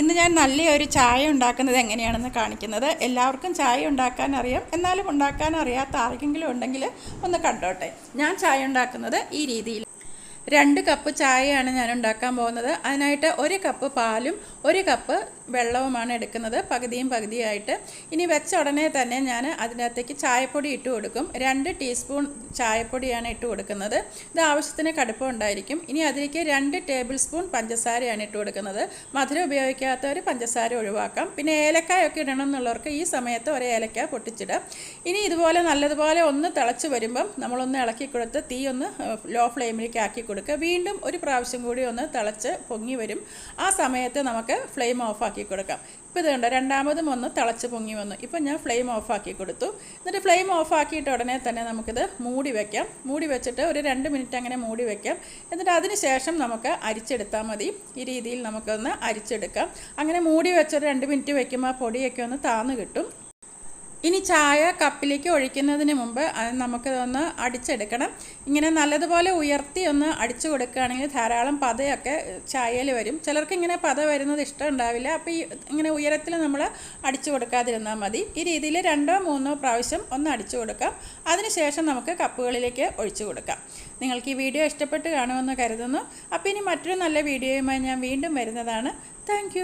ഇന്ന് ഞാൻ നല്ലൊരു ചായ ഉണ്ടാക്കുന്നത് എങ്ങനെയാണെന്ന് കാണിക്കുന്നത്. എല്ലാവർക്കും ചായ ഉണ്ടാക്കാൻ അറിയാം. എന്നാലും ഉണ്ടാക്കാൻ അറിയാത്ത ആർക്കെങ്കിലും ഉണ്ടെങ്കിൽ ഒന്ന് കണ്ടോട്ടെ. ഞാൻ ചായ ഉണ്ടാക്കുന്നത് ഈ രീതിയിൽ രണ്ട് കപ്പ് ചായയാണ് ഞാൻ ഉണ്ടാക്കാൻ പോകുന്നത്. അതിനായിട്ട് ഒരു കപ്പ് പാലും ഒരു കപ്പ് വെള്ളവുമാണ് എടുക്കുന്നത്. പകുതിയും പകുതിയായിട്ട്. ഇനി വെച്ച ഉടനെ തന്നെ ഞാൻ അതിനകത്തേക്ക് ചായപ്പൊടി ഇട്ട് കൊടുക്കും. രണ്ട് ടീസ്പൂൺ ചായപ്പൊടിയാണ് ഇട്ട് കൊടുക്കുന്നത്. ഇത് ആവശ്യത്തിന് കടുപ്പം ഉണ്ടായിരിക്കും. ഇനി അതിലേക്ക് രണ്ട് ടേബിൾ സ്പൂൺ പഞ്ചസാരയാണ് ഇട്ട് കൊടുക്കുന്നത്. മധുരം ഉപയോഗിക്കാത്തവർ പഞ്ചസാര ഒഴിവാക്കാം. പിന്നെ ഏലക്കായൊക്കെ ഇടണം എന്നുള്ളവർക്ക് ഈ സമയത്ത് ഒരു ഏലക്ക പൊട്ടിച്ചിടാം. ഇനി ഇതുപോലെ നല്ലതുപോലെ ഒന്ന് തിളച്ച് വരുമ്പം നമ്മളൊന്ന് ഇളക്കി കൊടുത്ത് തീ ഒന്ന് ലോ ഫ്ലെയിമിലേക്ക് ആക്കി കൊടുക്കുക. വീണ്ടും ഒരു പ്രാവശ്യം കൂടി ഒന്ന് തിളച്ച് പൊങ്ങി വരും. ആ സമയത്ത് നമുക്ക് ഫ്ലെയിം ഓഫാക്കി കൊടുക്കാം. ഇപ്പോൾ ഇത് കണ്ടോ രണ്ടാമതും ഒന്ന് തിളച്ച് പൊങ്ങി വന്നു. ഇപ്പോൾ ഞാൻ ഫ്ലെയിം ഓഫാക്കി കൊടുത്തു. എന്നിട്ട് ഫ്ലെയിം ഓഫാക്കിയിട്ട് ഉടനെ തന്നെ നമുക്കിത് മൂടി വെക്കാം. മൂടി വെച്ചിട്ട് ഒരു രണ്ട് മിനിറ്റ് അങ്ങനെ മൂടി വെക്കാം. എന്നിട്ട് അതിന് ശേഷം നമുക്ക് അരിച്ചെടുത്താൽ മതി. ഈ രീതിയിൽ നമുക്കൊന്ന് അരിച്ചെടുക്കാം. അങ്ങനെ മൂടി വെച്ചൊരു രണ്ട് മിനിറ്റ് വയ്ക്കുമ്പോൾ ആ പൊടിയൊക്കെ ഒന്ന് താന്ന് കിട്ടും. ഇനി ചായ കപ്പിലേക്ക് ഒഴിക്കുന്നതിന് മുമ്പ് അത് നമുക്കിതൊന്ന് അടിച്ചെടുക്കണം. ഇങ്ങനെ നല്ലതുപോലെ ഉയർത്തി ഒന്ന് അടിച്ചു കൊടുക്കുകയാണെങ്കിൽ ധാരാളം പതയൊക്കെ ചായയിൽ വരും. ചിലർക്ക് ഇങ്ങനെ പത വരുന്നത് ഇഷ്ടം ഉണ്ടാവില്ല. അപ്പോൾ ഈ ഇങ്ങനെ ഉയരത്തിൽ നമ്മൾ അടിച്ചു കൊടുക്കാതിരുന്നാൽ മതി. ഈ രീതിയിൽ രണ്ടോ മൂന്നോ പ്രാവശ്യം ഒന്ന് അടിച്ചു കൊടുക്കാം. അതിനുശേഷം നമുക്ക് കപ്പുകളിലേക്ക് ഒഴിച്ചു കൊടുക്കാം. നിങ്ങൾക്ക് ഈ വീഡിയോ ഇഷ്ടപ്പെട്ട് കാണുമെന്ന് കരുതുന്നു. അപ്പോൾ ഇനി മറ്റൊരു നല്ല വീഡിയോയുമായി ഞാൻ വീണ്ടും വരുന്നതാണ്. താങ്ക്